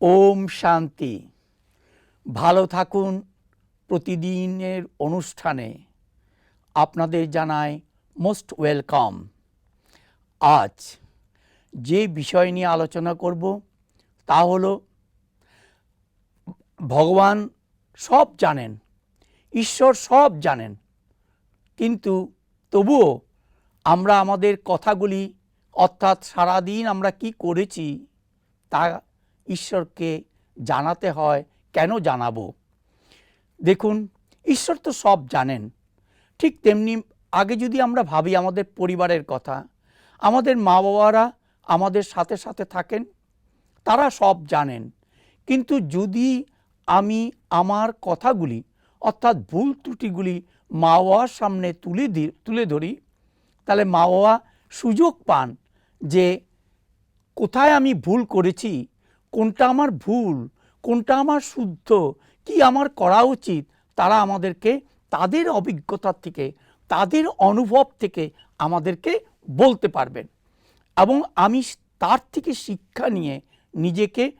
ওম শান্তি। ভালো থাকুন প্রতিদিনের অনুষ্ঠানে। আপনাদের জানাই মোস্ট ওয়েলকাম। আজ যে বিষয় নিয়ে আলোচনা করব তা হলো, ভগবান সব জানেন, ঈশ্বর সব জানেন, কিন্তু তবুও আমরা আমাদের কথাগুলি অর্থাৎ সারাদিন আমরা কি করেছি তা ঈশ্বরকে জানাতে হয়, কেন জানাব? দেখুন, ঈশ্বর তো সব জানেন। ঠিক তেমনি আগে যদি আমরা ভাবি আমাদের পরিবারের কথা, আমাদের মা বাবারা আমাদের সাথে সাথে থাকেন, তারা সব জানেন। কিন্তু যদি আমি আমার কথাগুলি, অর্থাৎ ভুল ত্রুটিগুলি মা বাবার সামনে তুলে দি, তুলে ধরি, তাহলে মা বাবা সুযোগ পান যে কোথায় আমি ভুল করেছি কোনটা আমার ভুল, কোনটা আমার শুদ্ধ, কি আমার করা উচিত, তারা আমাদেরকে তাদের অভিজ্ঞতার থেকে, তাদের অনুভব থেকে আমাদেরকে বলতে পারবেন। এবং আমি তার থেকে শিক্ষা নিয়ে নিজেকে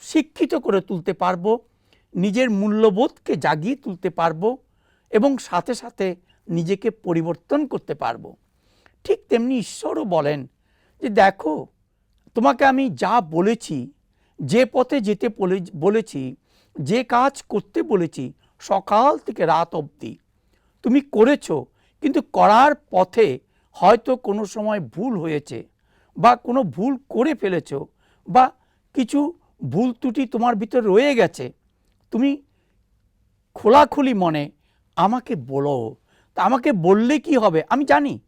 শিক্ষিত করে তুলতে পারব, নিজের মূল্যবোধকে জাগিয়ে তুলতে পারব এবং সাথে সাথে নিজেকে পরিবর্তন করতে পারব। ঠিক তেমনি ঈশ্বরও বলেন যে, দেখো, তোমাকে আমি যা বলেছি যে পথে যেতে বলে- বলেছি, যে কাজ করতে বলেছি, সকাল থেকে রাত অবধি। তুমি করেছ, কিন্তু করার পথে হয়তো কোনো সময় ভুল হয়েছে, বা কোনো ভুল করে ফেলেছো, বা কিছু ভুল ত্রুটি তোমার ভিতরে রয়ে গেছে। তুমি খোলাখুলি মনে, আমাকে বলো। তা আমাকে বললে কি হবে? আমি জানি,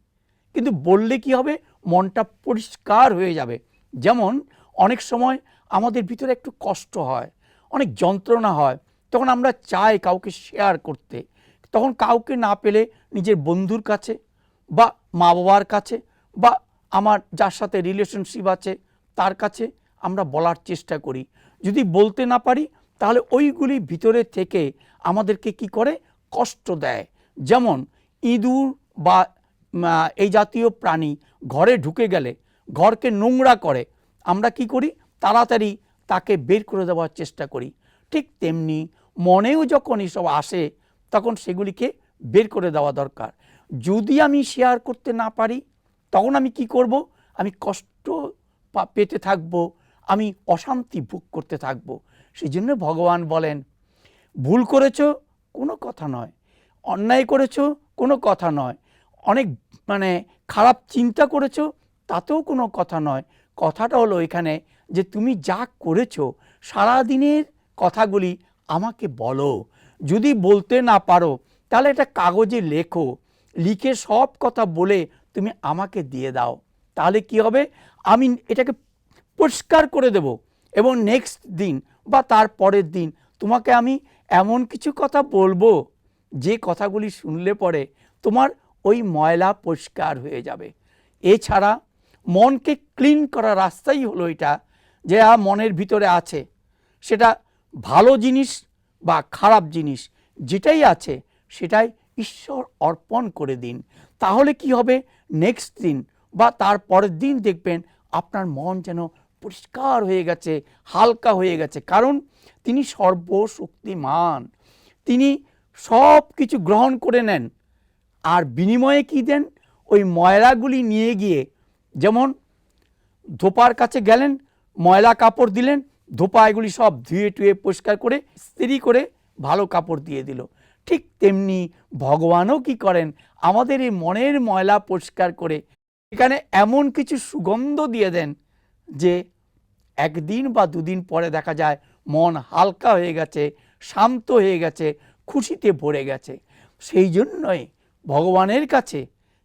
কিন্তু বললে কি হবে? মনটা পরিষ্কার হয়ে যাবে। যেমন, অনেক সময় আমাদের ভিতরে একটু কষ্ট হয়, অনেক যন্ত্রণা হয়। তখন আমরা চাই কাউকে শেয়ার করতে। তখন কাউকে না পেলে নিজের বন্ধুর কাছে বা মা বাবার কাছে বা আমার যার সাথে রিলেশনশিপ আছে তার কাছে আমরা বলার চেষ্টা করি। যদি বলতে না পারি, তাহলে ওইগুলি ভিতরে থেকে আমাদেরকে কি করে? কষ্ট দেয়। যেমন ইঁদুর বা এই জাতীয় প্রাণী ঘরে ঢুকে গেলে, ঘরকে নোংরা করে, আমরা কি করি? তাড়াতাড়ি তাকে বের করে দেওয়ার চেষ্টা করি। ঠিক তেমনি মনেও যখন এসব আসে, তখন সেগুলিকে বের করে দেওয়া দরকার। যদি আমি শেয়ার করতে না পারি, তখন আমি কি করব? আমি কষ্ট পেতে থাকব, আমি অশান্তি ভোগ করতে থাকব। সেই জন্য ভগবান বলেন, ভুল করেছ, কোনো কথা নয়। অন্যায় করেছ, কোনো কথা নয়। অনেক মানে খারাপ চিন্তা করেছ, তাতেও কোনো কথা নয়। কথাটা হলো এখানে যে তুমি যা করেছ, সারাদিনের কথাগুলি আমাকে বলো। যদি বলতে না পারো, তাহলে এটা কাগজে লেখো, লিখে সব কথা বলে তুমি আমাকে দিয়ে দাও। তাহলে কি হবে? আমি এটাকে পরিষ্কার করে দেব এবং নেক্সট দিন বা তার পরের দিন তোমাকে আমি এমন কিছু কথা বলব, যে কথাগুলি শুনলে পরে তোমার ওই ময়লা পরিষ্কার হয়ে যাবে। এছাড়া মনকে ক্লিন করার রাস্তাই হলো এটা, যে মনের ভিতরে আছে। সেটা ভালো জিনিস বা খারাপ জিনিস যেটাই আছে, সেটাই ঈশ্বর অর্পণ করে দিন। তাহলে কি হবে? নেক্সট দিন বা তার পরের দিন দেখবেন আপনার মন যেন পরিষ্কার হয়ে গেছে, হালকা হয়ে গেছে। কারণ তিনি সর্বশক্তিমান। তিনি সব কিছু গ্রহণ করে নেন। আর বিনিময়ে কি দেন? ওই ময়লাগুলি নিয়ে গিয়ে যেমন, ধোপার কাছে গেলেন, ময়লা কাপড় দিলেন, ধোপা এগুলি সব ধুয়ে টুয়ে পরিষ্কার করে, স্ত্রী করে ভালো কাপড় দিয়ে দিল। ঠিক তেমনি ভগবানও কি করেন? আমাদের এই মনের ময়লা পরিষ্কার করে এখানে এমন কিছু সুগন্ধ দিয়ে দেন যে, একদিন বা দুদিন পরে দেখা যায় মন হালকা হয়ে গেছে, শান্ত হয়ে গেছে, খুশিতে ভরে গেছে। সেই জন্যই ভগবানের কাছে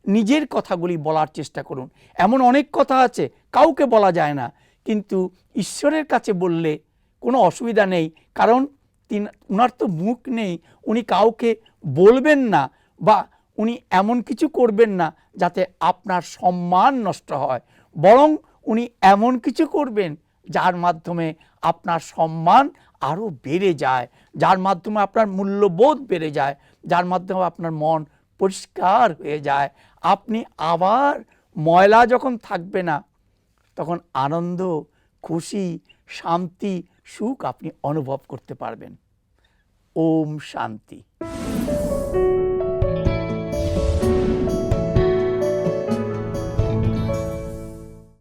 নিজের কথাগুলি বলার চেষ্টা করুন। এমন অনেক কথা আছে, কাউকে বলা যায় না। কিন্তু ঈশ্বরের কাছে বললে কোনো অসুবিধা নেই, কারণ তিন, উনার তো মুখ নেই। উনি কাউকে বলবেন না বা উনি এমন কিছু করবেন না যাতে আপনার সম্মান নষ্ট হয়। বরং উনি এমন কিছু করবেন যার মাধ্যমে আপনার সম্মান আরও বেড়ে যায়, যার মাধ্যমে আপনার মূল্যবোধ বেড়ে যায়, যার মাধ্যমে আপনার মন পরিষ্কার হয়ে যায়। আপনি আবার ময়লা যখন থাকবে না, তখন আনন্দ, খুশি, শান্তি, সুখ আপনি অনুভব করতে পারবেন। ওম শান্তি।